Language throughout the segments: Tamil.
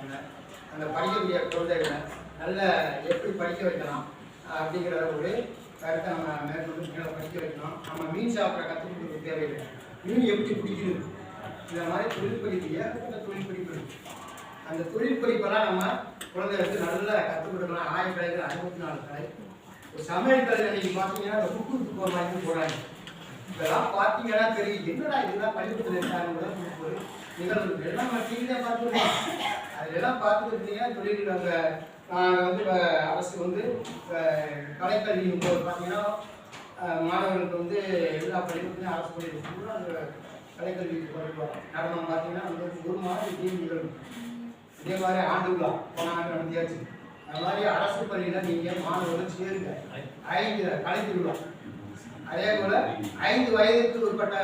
இருக்காங்க அந்த படிக்கக்கூடிய குழந்தைகளை நல்ல எப்படி படிக்க வைக்கலாம் அப்படிங்கிற ஒரு கருத்தை நம்ம மேற்கொண்டு மேலே படிக்க வைக்கணும். நம்ம மீன் சாப்பிட கற்றுக் கொடுக்க தேவையில்லை. மீன் எப்படி பிடிக்கணும் இந்த மாதிரி தொழில் படிப்பு ஏகப்பட்ட தொழில் படிப்பு அந்த தொழில் படிப்பெல்லாம் நம்ம குழந்தைகளுக்கு நல்லா கற்றுக் கொடுக்கலாம். ஆயிரம் தொள்ளாயிரத்தி அறுபத்தி நாலு கலை. ஒரு சமையல் கலையில் நீங்கள் பார்த்தீங்கன்னா அந்த குக்கு போகிற மாதிரி போகிறாங்க இதெல்லாம் பார்த்தீங்கன்னா தெரியும் என்னடா இதெல்லாம் பள்ளிக்கூடத்தில் இருக்காங்க? ஒரு நிகழ்வு எல்லாம் நம்ம டிவியில் பார்த்துருக்கோம். அதெல்லாம் பார்த்துருக்கீங்க தொழில் அந்த நாங்கள் வந்து இப்போ அரசு வந்து கலைக்கல்வி பார்த்தீங்கன்னா மாணவர்களுக்கு வந்து எல்லா பள்ளிக்கூடத்தையும் அரசு பள்ளிக்கூடத்துல அந்த கலைக்கல்வி படிப்போம் நடனம் பார்த்தீங்கன்னா வந்து ஒரு மாதம் இதே நிகழ்வு இதே மாதிரி ஆண்டு விழா போன ஆண்டு நடத்தியாச்சு அது மாதிரி அரசு பள்ளியில் நீங்கள் மாணவர்கள் சேருங்க ஐந்து கலை திருவிழா அதே போல ஐந்து வயதுக்கு உட்பட்ட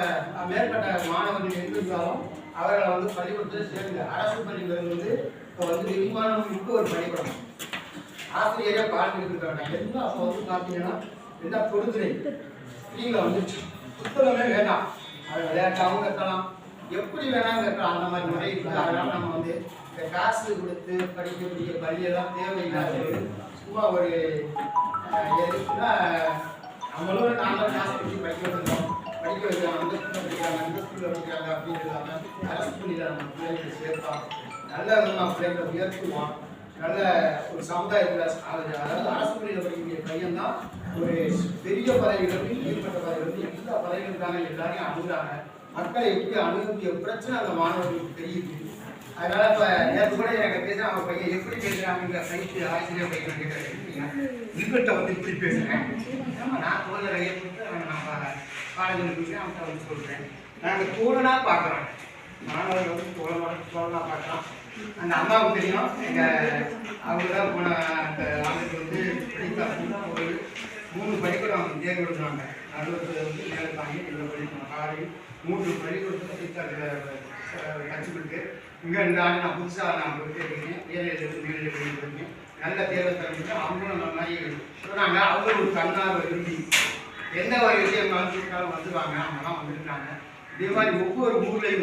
மேற்பட்ட மாணவர்கள் எங்க இருந்தாலும் அவர்களை வந்து பள்ளிக்கூடத்தில் சேர்ந்து அரசு பள்ளிகள் வந்து இப்போ வந்து விரிவானம் இருக்கு ஒரு பள்ளிக்கூடம். ஆசிரியரே பாடம் எடுத்துருக்காங்க எல்லாம் அப்போ வந்து பார்த்தீங்கன்னா என்ன தொடுதுறை ஃப்ரீயில் வந்துச்சு புத்தகமே வேண்டாம். அதை விளையாட்டாகவும் கட்டலாம் எப்படி வேணாலும் கட்டலாம் அந்த மாதிரி முறை இருக்குது அதனால நம்ம வந்து இந்த காசு கொடுத்து படிக்கக்கூடிய பள்ளியெல்லாம் தேவையில்லாத சும்மா ஒரு எதுக்குன்னா அவங்களும் நாங்கள் காசு கொடுத்து படிக்க வைக்கிறோம் படிக்க வைக்கிறாங்க அந்த ஸ்கூலில் படிக்கிறாங்க அந்த ஸ்கூலில் படிக்கிறாங்க அப்படின்னு இல்லாமல் அரசு பள்ளியில் நம்ம பிள்ளைகளை சேர்த்தோம் நல்ல நம்ம பிள்ளைகளை உயர்த்துவோம். நல்ல ஒரு சமுதாயத்தில் அதாவது அரசு பள்ளியில் படிக்கக்கூடிய பையன் தான் ஒரு பெரிய பறவைகளும் ஈடுபட்ட பறவைகளும் எல்லா பறவைகளுக்கான எல்லாரையும் அணுகிறாங்க. மக்களை எப்படி அணுகக்கூடிய பிரச்சனை அந்த மாணவர்களுக்கு தெரியுது. அதனால இப்போ நேற்று கூட எனக்கு பேச அவங்க பையன் எப்படி பேசுறாங்க சைத்து ஆசிரியர் பையன் கேட்குறேன் இவர்கிட்ட வந்து இப்படி பேசுகிறேன் ஆமாம் நான் தோழர் ஐயா கொடுத்து நான் காலேஜில் போய் அவன்கிட்ட வந்து சொல்கிறேன் நாங்கள் தோழனாக பார்க்குறோம் மாணவர்கள் வந்து தோழமாக தோழனாக பார்க்குறோம் அந்த அம்மாவுக்கு தெரியும். எங்கள் அவங்க தான் போன அந்த ஆண்டுக்கு வந்து படித்த அப்படின்னா ஒரு மூணு பள்ளிக்கூடம் தேர்வு எழுதுனாங்க நடுவத்தில் வந்து மேலே தாங்கி இதில் படிக்கணும் காலையில் மூன்று பள்ளிக்கூடத்தில் படித்த கற்றுக்கிட்டு இங்கே இந்த ஆண்டு நான் புதுசாக நான் போயிருக்கேன் ஏழையிலிருந்து மேலே படிக்கிறேன் நல்ல தேர்வை தரணும் அவங்களும் நல்லா சொன்னாங்க அவங்களும் ஒரு தன்னார்வ விரும்பி எந்த ஒரு விஷயம் வந்து வந்துருவாங்க அவங்கலாம் வந்துருக்காங்க. இதே மாதிரி ஒவ்வொரு ஊர்லேயும்